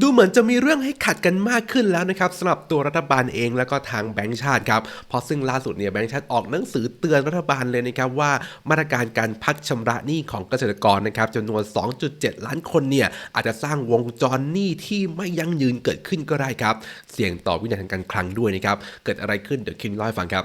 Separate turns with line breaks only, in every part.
ดูเหมือนจะมีเรื่องให้ขัดกันมากขึ้นแล้วนะครับสำหรับตัวรัฐบาลเองแล้วก็ทางแบงก์ชาติครับเพราะซึ่งล่าสุดเนี่ยแบงก์ชาติออกหนังสือเตือนรัฐบาลเลยนะครับว่ามาตรการการพักชำระหนี้ของเกษตรกรนะครับจำนวน 2.7 ล้านคนเนี่ยอาจจะสร้างวงจรหนี้ที่ไม่ยั่งยืนเกิดขึ้นก็ได้ครับ เสี่ยงต่อวินัยทางการคลังด้วยนะครับ เกิดอะไรขึ้นเดี๋ยวคิมเล่าให้ฟังครับ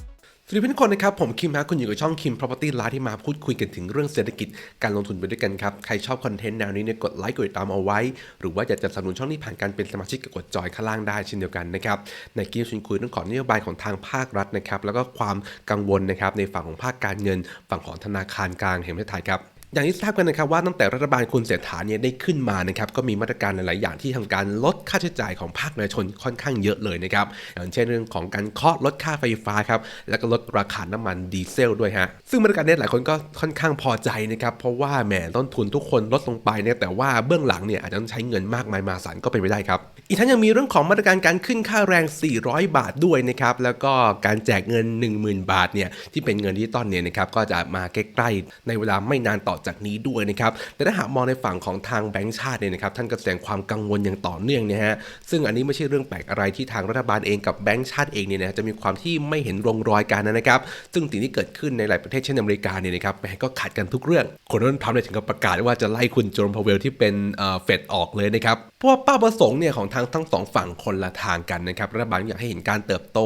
สวัสดีเพื่อนๆทุกคนนะครับ ผมคิมฮะคุณอยู่กับช่องคิม Property Live ที่มาพูดคุยกันถึงเรื่องเศรษฐกิจการลงทุนไปด้วยกันครับ ใครชอบคอนเทนต์แนวนี้เนี่ยกดไลค์กดติดตามเอาไว้ หรือว่าอยากจะสนับสนุนช่องนี้ผ่านการเป็นสมาชิกก็กดจอยข้างล่างได้เช่นเดียวกันนะครับ ในคลิปชวนคุยเรื่องของนโยบายของทางภาครัฐนะครับแล้วก็ความกังวลนะครับในฝั่งของภาคการเงิน ฝั่งของธนาคารกลางแห่งประเทศไทยครับ อย่างที่ทราบกันนะครับว่าตั้งแต่รัฐบาลคุณเศรษฐาเนี่ยได้ขึ้นมานะครับก็มีมาตรการหลาย ๆ อย่างที่ทำการลดค่าใช้จ่ายของภาคประชาชนค่อนข้างเยอะเลยนะครับอย่างเช่นเรื่องของการเคาะลดค่าไฟฟ้าครับแล้วก็ลดราคาน้ำมันดีเซลด้วยฮะซึ่งมาตรการนี้หลายคนก็ค่อนข้างพอใจนะครับเพราะว่าแหมต้นทุนทุกคนลดลงไปเนี่ยแต่ว่าเบื้องหลังเนี่ยอาจจะต้องใช้เงินมากมายมหาศาลก็เป็นไปได้ครับอีกทั้งยังมีเรื่องของมาตรการการขึ้นค่าแรง 400 บาทด้วยนะครับแล้วก็การแจกเงิน 10,000 บาทเนี่ยที่เป็นเงินดิจิตอลเนี่ยนะครับก็จะมาใกล้ ๆ ในเวลาไม่นานต่อจากนี้ด้วยนะครับแต่ถ้าหากมองในฝั่งของทางแบงก์ชาติเนี่ยนะครับท่านก็แสดงความกังวลอย่างต่อเนื่องเนี่ยฮะซึ่งอันนี้ไม่ใช่เรื่องแปลกอะไรที่ทางรัฐบาลเองกับแบงก์ชาติเองเนี่ยนะจะมีความที่ไม่เห็นรงรอยกันนะครับ ซึ่งสิ่งที่เกิดขึ้นในหลายประเทศเช่นอเมริกาเนี่ยนะครับแม้ก็ขัดกันทุกเรื่องคนนั้นทำเลยถึงกับประกาศว่าจะไล่คุณโจมพาเวลที่เป็นเฟดออกเลยนะครับ เพราะว่าเป้าประสงค์เนี่ยของทางทั้งสองฝั่งคนละทางกันนะครับรัฐบาลอยากให้เห็นการเติบโต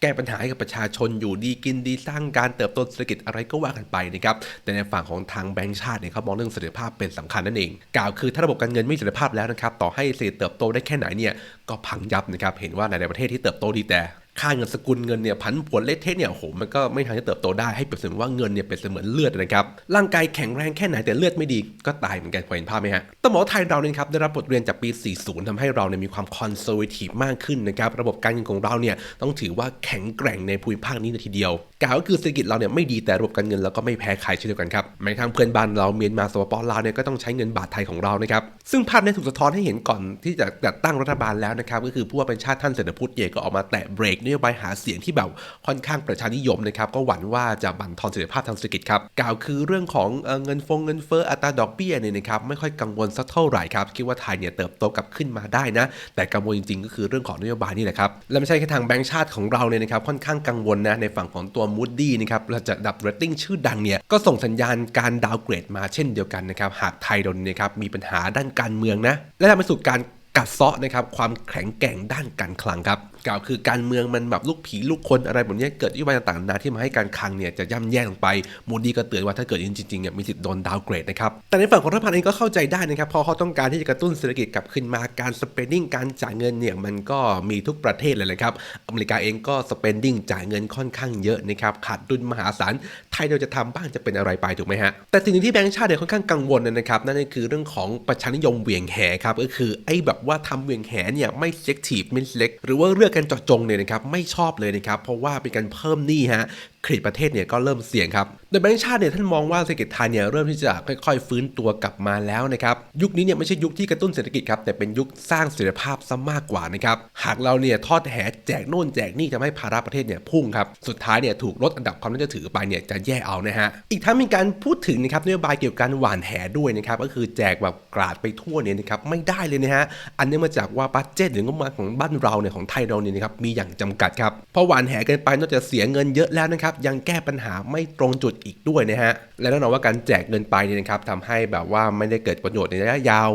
แก้ปัญหาให้กับประชาชนอยู่ดีกินดีสร้างการเติบโตเศรษฐกิจอะไรก็ว่ากันไปนะครับแต่ในฝั่งของทางแบงก์ชาติเนี่ยเขามองเรื่องเสถียรภาพเป็นสำคัญนั่นเอง กล่าวคือถ้าระบบการเงินไม่เสถียรภาพแล้วนะครับต่อให้เศรษฐกิจเติบโตได้แค่ไหนเนี่ยก็พังยับนะครับเห็นว่าในในประเทศที่เติบโตดีแต่ ค่าเงินสกุลเงินเนี่ยผันผวนเละเทะเนี่ยโอ้โหมันก็ไม่ทางจะเติบโตได้ให้เปรียบเสมือนว่าเงินเนี่ยเป็นเสมือนเลือดนะครับร่างกายแข็งแรงแค่ไหนแต่เลือดไม่ดีก็ตายเหมือนกันพอเห็นภาพไหมฮะต้องบอกไทยเราเนี่ยครับได้รับบทเรียนจากปี 40ทำให้เราเนี่ยมีความคอนเซอร์วทีฟมากขึ้นนะครับระบบการเงินของเราเนี่ยต้องถือว่าแข็งแกร่งในภูมิภาคนี้เลยทีเดียวกล่าวก็คือเศรษฐกิจเราเนี่ยไม่ดีแต่ระบบการเงินเราก็ไม่แพ้ใครเช่นเดียวกันครับแม้ทั่งเพื่อนบ้านเราเมียนมาสปปลาวเนี่ยก็ต้องใช้เงินบาทไทยของเรานะครับซึ่งภาพนี้ถูกสะท้อนให้เห็นก่อนที่จะจัดตั้งรัฐบาลแล้วนะครับก็คือผู้ว่าเป็นชาติท่านเศรษฐพุทธเยก็ออกมาแตะเบรกนโยบายหาเสียงที่แบบค่อนข้างประชานิยมนะครับก็หวั่นว่าจะบั่นทอนเสถียรภาพทางเศรษฐกิจครับกล่าวคือเรื่องของเอเงินฟงเงินเฟ้ออัตราดอกเบี้ยเนี่ยนะครับไม่ค่อยกังวลสักเท่าไหร่ครับคิดว่าไทยเนี่ยเติบโตกลับขึ้นมาได้นะ แต่กังวลจริงๆ ก็คือเรื่องของนโยบายนี่แหละครับและไม่ใช่แค่ทางแบงก์ชาติของเราเนี่ยนะครับค่อนข้างกังวลนะในฝั่งของตัวมูดดี้นะครับเราจะดับเรตติ้งชื่อดังเนี่ยก็ส่งสัญญาณการดาวเกรดมาเช่นเดียวกันนะครับหากไทยโดนนะครับมีปัญหาด้านการเมืองนะและทำไปสู่การกัดเซาะนะครับความแข็งแกร่งด้านการคลังครับ กล่าวคือการเมืองมันแบบลูกผีลูกคนอะไรแบบนี้เกิดนโยบายต่างๆนาที่มาให้การคังเนี่ยจะย่ำแย่ลงไปมูดีก็เตือนว่าถ้าเกิดจริงๆเนี่ยมีสิทธิ์โดนดาวเกรดนะครับแต่ในฝั่งของรัฐบาลเองก็เข้าใจได้นะครับพราะเขาต้องการที่จะกระตุ้นเศรษฐกิจกลับขึ้นมาการ spending การจ่ายเงินเนี่ยมันก็มีทุกประเทศเลยนะครับอเมริกาเองก็ spending จ่ายเงินค่อนข้างเยอะนะครับขาดดุลมหาศาลไทยเราจะทำบ้างจะเป็นอะไรไปถูกไหมฮะแต่สิ่งที่แบงก์ชาติเนี่ยค่อนข้างกังวลนะครับนั่นก็คือเรื่องของประชานิยมเหวี่ยงแหครับก็คือไอ้แบบว่าทำเหวี่ยงแหเนี่ยไม่ selective ไม่ select หรือว่าเลือกกันเจาะจงเนี่ยนะครับไม่ชอบเลยนะครับเพราะว่าเป็นการเพิ่มหนี้ฮะ เครดิตประเทศเนี่ยก็เริ่มเสี่ยงครับ โดยแบงก์ชาติเนี่ยท่านมองว่าเศรษฐกิจไทยเนี่ยเริ่มที่จะค่อยๆ ฟื้นตัวกลับมาแล้วนะครับ ยุคนี้เนี่ยไม่ใช่ยุคที่กระตุ้นเศรษฐกิจครับ แต่เป็นยุคสร้างเสถียรภาพซะมากกว่านะครับ หากเราเนี่ยทอดแหแจกโน่นแจกนี่ทำให้ภาระประเทศเนี่ยพุ่งครับ สุดท้ายเนี่ยถูกลดอันดับความน่าเชื่อถือไปเนี่ยจะแย่เอานะฮะ อีกทั้งมีการพูดถึงนะครับนโยบายเกี่ยวกับการหว่านแหด้วยนะครับ ก็คือแจกแบบกราดไปทั่วเนี่ยนะครับไม่ได้เลยนะฮะ อันเนื่องมาจากว่าบัตเจตหรืองบประมาณของบ้านเราเนี่ยของไทยเราเนี่ยนะครับมีอย่างจำกัดครับพราะหว่านแหกินไปนอกจากเสียเงินเยอะแล้วนะครับยังแก้ปัญหาไม่ตรงจุดอีกด้วยนะฮะและแน่นอนว่าการแจกเงินไปเนี่ยนะครับทำให้แบบว่าไม่ได้เกิดประโยชน์ในระยะยาว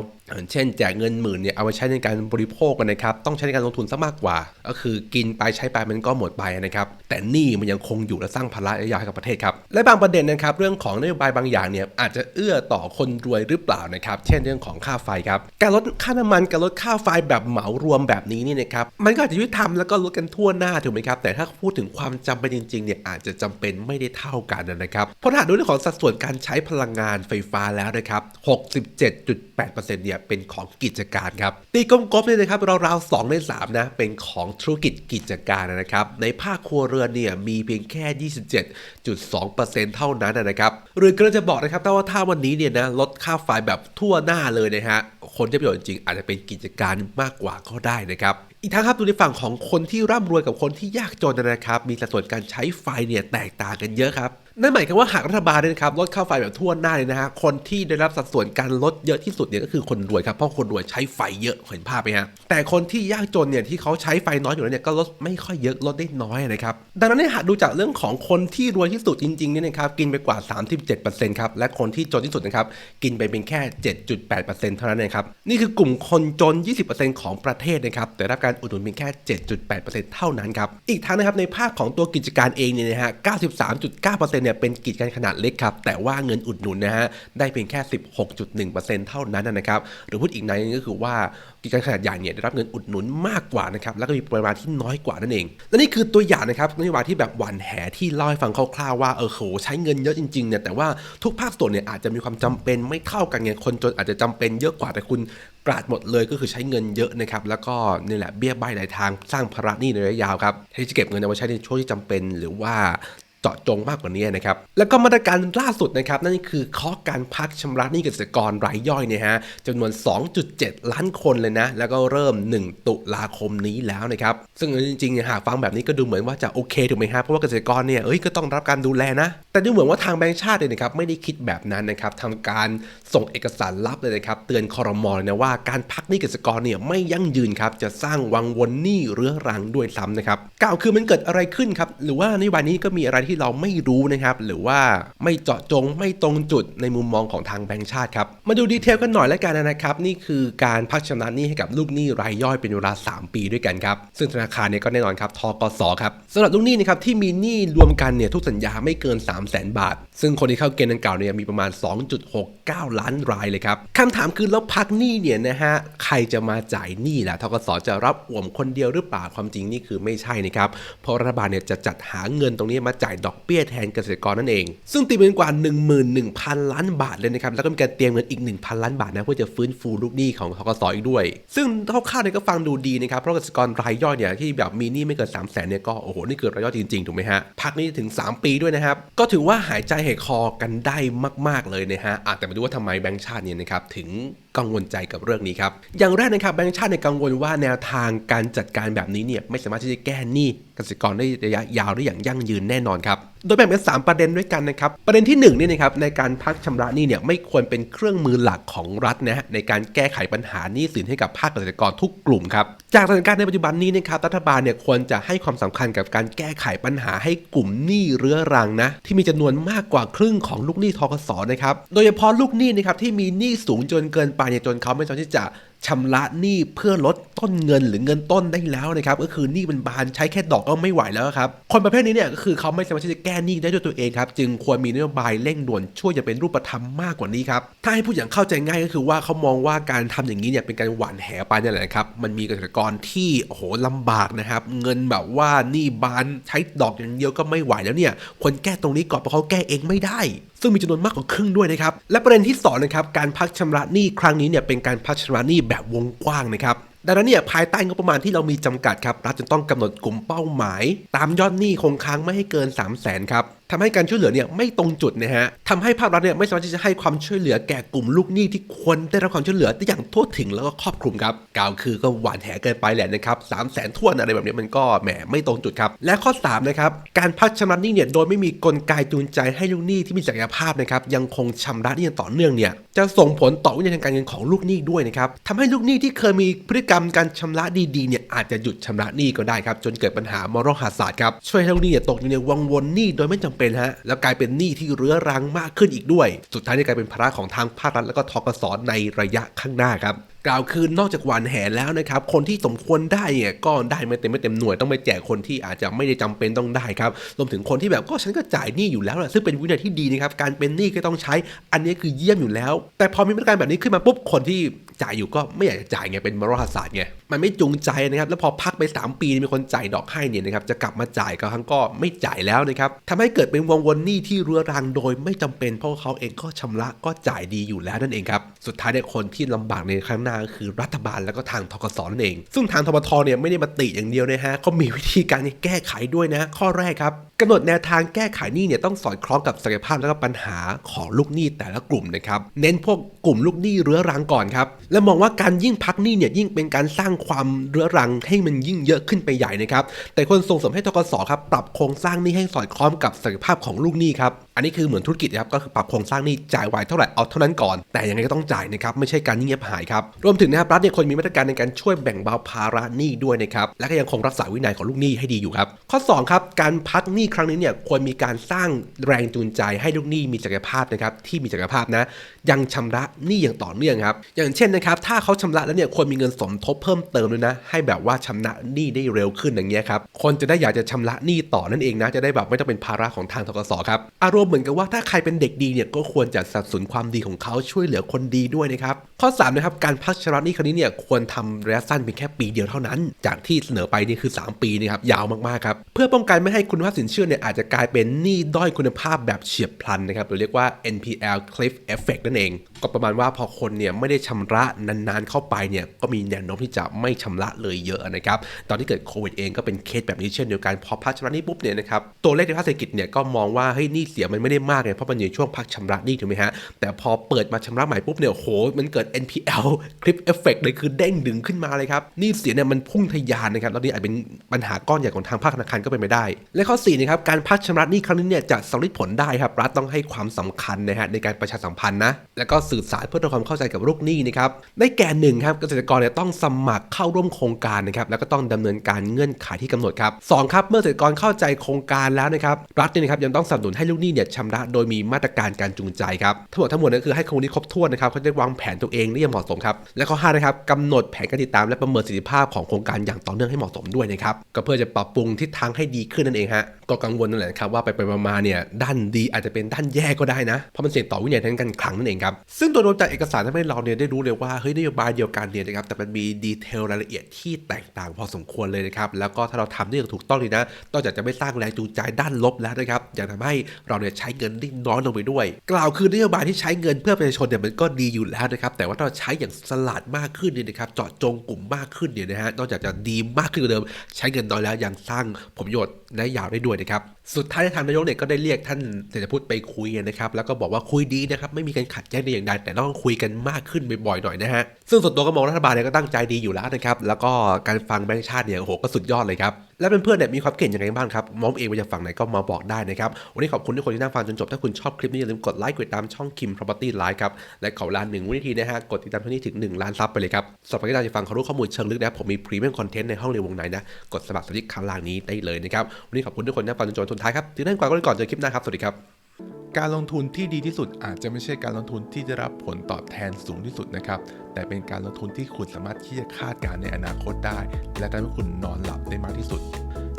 เช่นแจกเงินหมื่นเนี่ยเอาไปใช้ในการบริโภคกันนะครับ ต้องใช้ในการลงทุนซะมากกว่า ก็คือกินไปใช้ไปมันก็หมดไปนะครับ แต่นี้มันยังคงอยู่และสร้างภาระระยะยาวให้กับประเทศครับ และบางประเด็นนะครับ เรื่องของนโยบายบางอย่างเนี่ยอาจจะเอื้อต่อคนรวยหรือเปล่านะครับ เช่นเรื่องของค่าไฟครับ การลดค่าน้ำมันการลดค่าไฟแบบเหมารวมแบบนี้นี่นะครับ มันก็อาจจะยุติธรรมแล้วก็ลดกันทั่วหน้าถูกไหมครับ แต่ถ้าพูดถึงความจำเป็นจริงๆเนี่ยอาจจะจำเป็นไม่ได้เท่ากันนะครับ เพราะถ้าดูเรื่องของสัดส่วนการใช้พลังงานไฟฟ้าแล้วนะครับ 67.8%เนี่ยเนี่ยเป็นของกิจการครับตีกลมๆเนี่ยนะครับราวๆ2ใน3นะเป็นของธุรกิจกิจการนะครับในภาคครัวเรือนเนี่ยมีเพียงแค่ 27.2%เท่านั้นนะครับหรือกำลังจะบอกนะครับถ้าว่าถ้าวันนี้เนี่ยนะลดค่าไฟแบบทั่วหน้าเลยนะฮะคนที่ประโยชน์จริงอาจจะเป็นกิจการมากกว่าก็ได้นะครับอีกทั้งครับดูในฝั่งของคนที่ร่ำรวยกับคนที่ยากจนนะครับมีสัดส่วนการใช้ไฟเนี่ยแตกต่างกันเยอะครับ นั่นหมายความว่าหากรัฐบาลเนี่ยนะครับลดค่าไฟแบบทั่วหน้าเลยนะฮะคนที่ได้รับสัดส่วนการลดเยอะที่สุดเนี่ยก็คือคนรวยครับเพราะคนรวยใช้ไฟเยอะเห็นภาพไหมฮะแต่คนที่ยากจนเนี่ยที่เขาใช้ไฟน้อยอยู่แล้วเนี่ยก็ลดไม่ค่อยเยอะลดได้น้อยนะครับดังนั้นเนี่ยหากดูจากเรื่องของคนที่รวยที่สุดจริงๆเนี่ยนะครับกินไปกว่า 37%ครับและคนที่จนที่สุดนะครับกินไปเป็นแค่ 7.8%เท่านั้นเองครับนี่คือกลุ่มคนจน 20%ของประเทศนะครับแต่รับการอุดหนุนเพียงแค่ 7.8%เท่านั้นครับอีกทั้งนะครับในภาคของตัวกิจการเองเนี่ยนะฮะ93.9%เนี่ยเป็นกิจการขนาดเล็กครับ แต่ว่าเงินอุดหนุนนะฮะได้เพียงแค่ 16.1%เท่านั้นนะครับ หรือพูดอีกในนึงก็คือว่ากิจการขนาดใหญ่เนี่ยได้รับเงินอุดหนุนมากกว่านะครับแล้วก็มีปริมาณที่น้อยกว่านั่นเองและนี่คือตัวอย่างนะครับนโยบายที่แบบหวานแหที่เล่าให้ฟังคร่าวๆว่าเออโหใช้เงินเยอะจริงๆเนี่ยแต่ว่าทุกภาคส่วนเนี่ยอาจจะมีความจำเป็นไม่เท่ากันไงคนจนอาจจะจำเป็นเยอะกว่าแต่คุณกราดหมดเลยก็คือใช้เงินเยอะนะครับแล้วก็นี่แหละเบี้ยใบหลายทางสร้างภาระหนี้ในระยะยาวครับที่จะเก็บเงินเอาไว้ใช้ในช่วงที่จำเป็น หรือว่า จาะจงมากกว่านี้นะครับแล้วก็มาตรการล่าสุดนะครับนั่นคือเคาะการพักชำระหนี้เกษตรกรรายย่อยเนี่ยฮะจำนวน 2.7 ล้านคนเลยนะ แล้วก็เริ่ม 1 ตุลาคมนี้แล้วนะครับซึ่งจริงๆนะหากฟังแบบนี้ก็ดูเหมือนว่าจะโอเคถูกไหมฮะเพราะว่าเกษตรกรเนี่ยเอ้ยก็ต้องรับการดูแลนะ แต่ดูเหมือนว่าทางแบงก์ชาติเนี่ยนะครับไม่ได้คิดแบบนั้นนะครับทำการส่งเอกสารลับเลยนะครับเตือนคอรมอลนะว่าการพักหนี้เกษตรกรเนี่ยไม่ยั่งยืนครับจะสร้างวังวนหนี้เรื้อรังด้วยซ้ำนะครับกล่าวคือมันเกิดอะไรขึ้นครับหรือว่านโยบายนี้ก็มีอะไรที่เราไม่รู้นะครับ หรือว่าไม่เจาะจงไม่ตรงจุดในมุมมองของทางแบงก์ชาติครับมาดูดีเทลกันหน่อยแล้วกันนะครับ นี่คือการพักชำระหนี้ให้กับลูกหนี้รายย่อยเป็นเวลา 3 ปีด้วยกันครับซึ่งธนาคารเนี่ยก็แน่นอนครับทกสครับสำหรับลูกหนี้นะครับที่มีหนี้รวมกันเนี่ยทุกสัญญาไม่เกิน 3 0 0 0 0 0 บาท ซึ่งคนที่เข้าเกณฑ์ดังกล่าวเนี่ยมีประมาณ 2.69 ล้านรายเลยครับคำถามคือแล้วพักหนี้เนี่ยนะฮะใครจะมาจ่ายหนี้ล่ะทกสจะรับอ่วมคนเดียวหรือเปล่าความจริงนี่คือไม่ใช่นะครับเพราะรัฐบาลเนี่ยจะจัดหาเงินตรงนี้มาจ่ายดอกเบี้ยแทนเกษตรกรนั่นเอง ซึ่งตีเป็นกว่า 11,000 ล้านบาทเลยนะครับ แล้วก็มีการเตรียมเงินอีก 1,000 ล้านบาทนะเพื่อจะฟื้นฟูลูกหนี้ของทกสอีกด้วย ซึ่งคร่าวๆเนี่ยก็ฟังดูดีนะครับ เพราะเกษตรกรรายย่อยเนี่ยที่แบบมีหนี้ไม่เกิน 3 0 0 0 0นเนี่ยก็โอ้โหนี่คือรายย่อยจริงๆถูกไหมฮะพักนี้ถึง 3 ปีด้วยนะครับก็ถือว่าหายใจหายคอกันได้มาก ๆเลยนะฮะแต่มาดูว่าทำไมแบงก์ชาติเนี่ยนะครับถึงกังวลใจกับเรื่องนี้ครับอย่างแรกนะครับแบงก์ชาติเนี่ยกังวลว่าแนวทางการจัดการแบบนี้เนี่ยไม่สามารถที่จะแก้หนี้ เกษตรกรได้ระยะยาวได้อย่างยั่งยืนแน่นอนครับ โดยแบ่งเป็น 3 ประเด็นด้วยกันนะครับ ประเด็นที่1นี่นะครับในการพักชำระหนี้เนี่ยไม่ควรเป็นเครื่องมือหลักของรัฐนะฮะในการแก้ไขปัญหาหนี้สินให้กับภาคเกษตรกรทุกกลุ่มครับ จากสถานการณ์ในปัจจุบันนี้นะครับรัฐบาลเนี่ยควรจะให้ความสำคัญกับการแก้ไขปัญหาให้กลุ่มหนี้เรื้อรังนะที่มีจำนวนมากกว่าครึ่งของลูกหนี้ทกสนะครับ โดยเฉพาะลูกหนี้นะครับที่มีหนี้สูงจนเกินไปเนี่ยจนเขาไม่สามารถที่จะ ชำระหนี้เพื่อลดต้นเงินหรือเงินต้นได้แล้วนะครับก็คือหนี้มันบานใช้แค่ดอกก็ไม่ไหวแล้วครับคนประเภทนี้เนี่ยก็คือเขาไม่สามารถที่จะแก้หนี้ได้ด้วยตัวเองครับจึงควรมีนโยบายเร่งด่วนช่วยจะเป็นรูปธรรมมากกว่านี้ครับถ้าให้พูดอย่างเข้าใจง่ายก็คือว่าเขามองว่าการทำอย่างนี้เนี่ยเป็นการหว่านแหไปนี่แหละครับมันมีเกษตรกรที่โอ้โหลำบากนะครับเงินแบบว่าหนี้บานใช้ดอกอย่างเดียวก็ไม่ไหวแล้วเนี่ยควรแก้ตรงนี้ก่อนเพราะเขาแก้เองไม่ได้ซึ่งมีจำนวนมากกว่าครึ่งด้วยนะครับ และประเด็นที่2นะครับการพักชำระหนี้ครั้งนี้เนี่ยเป็นการพักชำระหนี้แบบวงกว้างนะครับดังนั้นเนี่ยภายใต้งบประมาณที่เรามีจำกัดครับรัฐจะต้องกำหนดกลุ่มเป้าหมาย ตามยอดหนี้คงค้างไม่ให้เกิน 3 0 0 0 0 0ครับ ทำให้การช่วยเหลือเนี่ยไม่ตรงจุดนะฮะทำให้ภาครัฐเนี่ยไม่สามารถที่จะให้ความช่วยเหลือแก่กลุ่มลูกหนี้ที่ควรได้รับความช่วยเหลือได้อย่างทั่วถึงแล้วก็ครอบคลุมครับกล่าวคือก็หวานแหเกินไปแหละนะครับสามแสนทวนอะไรแบบนี้มันก็แหมไม่ตรงจุดครับ และข้อ3นะครับการพักชำระหนี้เนี่ยโดยไม่มีกลไกจูงใจให้ลูกหนี้ที่มีศักยภาพนะครับยังคงชำระหนี้อย่างต่อเนื่องเนี่ยจะส่งผลต่อวินัยทางการเงินของลูกหนี้ด้วยนะครับทำให้ลูกหนี้ที่เคยมีพฤติกรรมการชำระดีๆเนี่ยอาจจะหยุดชำระหนี้ก็ได้ครับจนเกิดปัญหามรหาศาสตร์ครับช่วยให้ลูกหนี้ตกอยู่ในวังวนหนี้โดยไม่จำเป็นฮะแล้วกลายเป็นหนี้ที่เรื้อรังมากขึ้นอีกด้วย สุดท้ายนี่กลายเป็นภาระของทางภาครัฐแล้วก็ทกสในระยะข้างหน้าครับ กล่าวคือนอกจากหวานแหแล้วนะครับ คนที่สมควรได้เนี่ยก็ได้ไม่เต็มไม่เต็มหน่วยต้องไปแจกคนที่อาจจะไม่ได้จำเป็นต้องได้ครับรวมถึงคนที่แบบก็ฉันก็จ่ายหนี้อยู่แล้วนะซึ่งเป็นวินัยที่ดีนะครับการเป็นหนี้ก็ต้องใช้ อันนี้คือเยี่ยมอยู่แล้ว แต่พอมีมาตรการแบบนี้ขึ้นมาปุ๊บคนที่จ่ายอยู่ก็ไม่อยากจะจ่ายไงเป็นมรดกศาสตร์ไงมันไม่จูงใจนะครับแล้วพอพักไป 3 ปีมีคนจ่ายดอกให้เนี่ยนะครับจะกลับมาจ่ายก็ครั้งก็ไม่จ่ายแล้วนะครับทำให้เกิดเป็นวงวนหนี้ที่เรื้อรังโดยไม่จำเป็นเพราะเขาเองก็ชำระก็จ่ายดีอยู่แล้วนั่นเองครับสุดท้ายเนี่ยคนที่ลำบากในครั้งหน้าก็คือรัฐบาลแล้วก็ทางทกสนั่นเอง ซึ่งทางทบทเนี่ยไม่ได้มาติอย่างเดียวนะฮะเขามีวิธีการแก้ไขด้วยนะ ข้อแรกครับกำหนดแนวทางแก้ไขหนี้เนี่ยต้องสอดคล้องกับศักยภาพและก็ปัญหาของลูกหนี้แต่ละกลุ่มนะครับเน้นพวกกลุ่มลูกหนี้เรื้อรังก่อนครับและมองว่าการยิ่งพักหนี้เนี่ยยิ่งเป็นการสร้างความเรื้อรังให้มันยิ่งเยอะขึ้นไปใหญ่นะครับแต่คนส่งเสริมให้ทกสครับปรับโครงสร้างหนี้ให้สอดคล้องกับศักยภาพของลูกหนี้ครับ อันนี้คือเหมือนธุรกิจนะครับก็คือปรับโครงสร้างหนี้จ่ายไวเท่าไหร่เอาเท่านั้นก่อน แต่ยังไงก็ต้องจ่ายนะครับไม่ใช่การเงียบหายครับรวมถึงนะครับรัฐเนี่ยควรมีมาตรการในการช่วยแบ่งเบาภาระหนี้ด้วยนะครับและก็ยังคงรักษาวินัยของลูกหนี้ให้ดีอยู่ครับข้อสองครับการพักหนี้ครั้งนี้เนี่ยควรมีการสร้างแรงจูงใจให้ลูกหนี้มีศักยภาพนะครับที่มีศักยภาพนะ ยังชำระหนี้อย่างต่อเนื่องครับ อย่างเช่นนะครับถ้าเขาชำระแล้วเนี่ยควรมีเงินสมทบเพิ่มเติมด้วยนะ ให้แบบว่าชำระหนี้ได้เร็วขึ้นอย่างเงี้ยครับคนจะได้อยากจะชำระหนี้ต่อนั่นเองนะจะได้แบบไม่ต้องเป็นภาระของทางทกสครับอารมณ์เหมือนกับว่าถ้าใครเป็นเด็กดีเนี่ยก็ควรจะสนับสนุนความดีของเขาช่วยเหลือคนดีด้วยนะครับข้อ3นะครับการพักชำระหนี้ครั้งนี้เนี่ยควรทำระยะสั้นเพียงแค่ปีเดียวเท่านั้น จากที่เสนอไปนี่คือ 3 ปีนะครับยาวมากๆครับเพื่อป้องกันไม่ให้คุณภาพสินเชื่อเนี่ยอาจจะกลายเป็นหนี้ด้อยคุณภาพแบบเฉียบพลันนะครับหรือเรียกว่า NPL cliff effect นั่นเอง planning ก็ประมาณว่าพอคนเนี่ยไม่ได้ชำระนานๆเข้าไปเนี่ยก็มีแนวโน้มที่จะไม่ชำระเลยเยอะนะครับ ตอนที่เกิดโควิดเองก็เป็นเคสแบบนี้เช่นเดียวกัน พอพักชำระนี้ปุ๊บเนี่ยนะครับตัวเลขในภาคเศรษฐกิจเนี่ยก็มองว่าเฮ้ยนี้เสียมันไม่ได้มากไงเพราะมันอยู่ช่วงพักชำระนี้ถูกไหมฮะแต่พอเปิดมาชำระใหม่ปุ๊บเนี่ยโหมันเกิด NPL cliff effect เลยคือเด้งดึงขึ้นมาเลยครับนี้เสียเนี่ยมันพุ่งทะยานนะครับแล้วนี่อาจเป็นปัญหาก้อนใหญ่ของทางภาคธนาคารก็เป็นไปได้ และข้อ4นะครับการพักชำระนี้ครั้งนี้เนี่ยจะสำเร็จผลได้ครับรัฐต้องให้ความสำคัญนะฮะในการประชาสัมพันธ์นะแล้วก็สื่อสารเพื่อทำความเข้าใจกับลูกหนี้นะครับได้แก่หนึ่งครับเกษตรกรเนี่ยต้องสมัครเข้าร่วมโครงการนะครับแล้วก็ต้องดำเนินการเงื่อนไขที่กำหนดครับสองครับเมื่อเกษตรกรเข้าใจโครงการแล้วนะครับรัฐเนี่ยนะครับยังต้องสนับสนุนให้ลูกหนี้เนี่ยชำระโดยมีมาตรการการจูงใจครับทั้งหมดทั้งมวลนั่นคือให้ข้อมูลที่ครบถ้วนนะครับเขาจะวางแผนตัวเองได้อย่างเหมาะสมครับและข้อห้านะครับกำหนดแผนการติดตามและประเมินประสิทธิภาพของโครงการอย่างต่อเนื่องให้เหมาะสมด้วยนะครับก็เพื่อจะปรับปรุงทิศทางให้ดีขึ้นนั่นเองฮะ ก็กังวลนั่นแหละครับว่าไปไปมาเนี่ยด้านดีอาจจะเป็นด้านแย่ก็ได้นะ เพราะมันเสี่ยงต่อวินัยทางการคลังนั่นเองครับ ซึ่งตัวโดนจากเอกสารทำให้เราเนี่ยได้รู้เลยว่าเฮ้ยนโยบายเดียวกันเนี่ยนะครับแต่มันมีดีเทลรายละเอียดที่แตกต่างพอสมควรเลยนะครับแล้วก็ถ้าเราทำได้อย่างถูกต้องเลยนะนอกจากจะไม่สร้างแรงจูงใจด้านลบแล้วนะครับยังทำให้เราเนี่ยใช้เงินได้น้อยลงไปด้วย กล่าวคือนโยบายที่ใช้เงินเพื่อประชาชนเนี่ยมันก็ดีอยู่แล้วนะครับแต่ว่าถ้าเราใช้อย่างสลัดมากขึ้นเนี่ยนะครับเจาะจงกลุ่มมากขึ้นเนี่ยนะฮะนอกจากจะดีมากขึ้นกว่าเดิม ใช้เงินน้อยแล้วยังสร้างผลประโยชน์ได้ยาวได้ด้วยนะครับ สุดท้ายทางนายกเนี่ยก็ได้เรียกท่านเศรษฐพุทธไปคุยนะครับ แล้วก็บอกว่าคุยดีนะครับ ไม่มีการขัดแย้งใดอย่างใดแต่ต้องคุยกันมากขึ้นบ่อยๆหน่อยนะฮะ ซึ่งส่วนตัวก็มองรัฐบาลเนี่ยก็ตั้งใจดีอยู่แล้วนะครับ แล้วก็การฟังแบงค์ชาติเนี่ยโอ้โหก็สุดยอดเลยครับ แล้วเพื่อนๆเนี่ยมีความเก่งยังไงบ้างครับ มองเองว่าจะฝั่งไหนก็มาบอกได้นะครับ วันนี้ขอบคุณทุกคนที่นั่งฟังจนจบ ถ้าคุณชอบคลิปนี้อย่าลืมกดไลค์กดติดตามช่องคิม property live ครับ และขอเวลาหนึ่งวินาทีนะฮะ กดติดตามเท่านี้ถึง 1 ล้านซับไปเลยครับสำหรับใครที่อยาจะฟังควารู้ข้อมูลเชิงลึกนะผมมีพรีเมียมคอนเทนต์ในห้องเรียนวงในนะกดสมัครสมาชิกข้างล่างนี้ได้เลยนะครับวันนี้ขอบคุณทุกคนที่นั่งฟังจนจบทุนท้ายครับถึงนั้นก่อนก็ก่อนเจอคลิปหน้าครับ สวัสดีครับ
การลงทุนที่ดีที่สุดอาจจะไม่ใช่การลงทุนที่ได้รับผลตอบแทนสูงที่สุดนะครับแต่เป็นการลงทุนที่คุณสามารถที่จะคาดการณ์ในอนาคตได้ และทำให้คุณนอนหลับได้มากที่สุด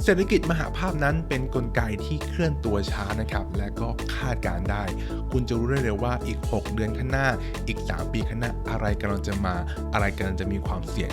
เศรษฐกิจมหาภาพนั้นเป็นนกลไกที่เคลื่อนตัวช้านะครับ และก็คาดการณ์ได้ คุณจะรู้ได้เลยว่าอีก 6 เดือนข้างหน้า อีก 3 ปีข้างหน้าอะไรกำลังจะมา อะไรกำลังจะมีความเสี่ยง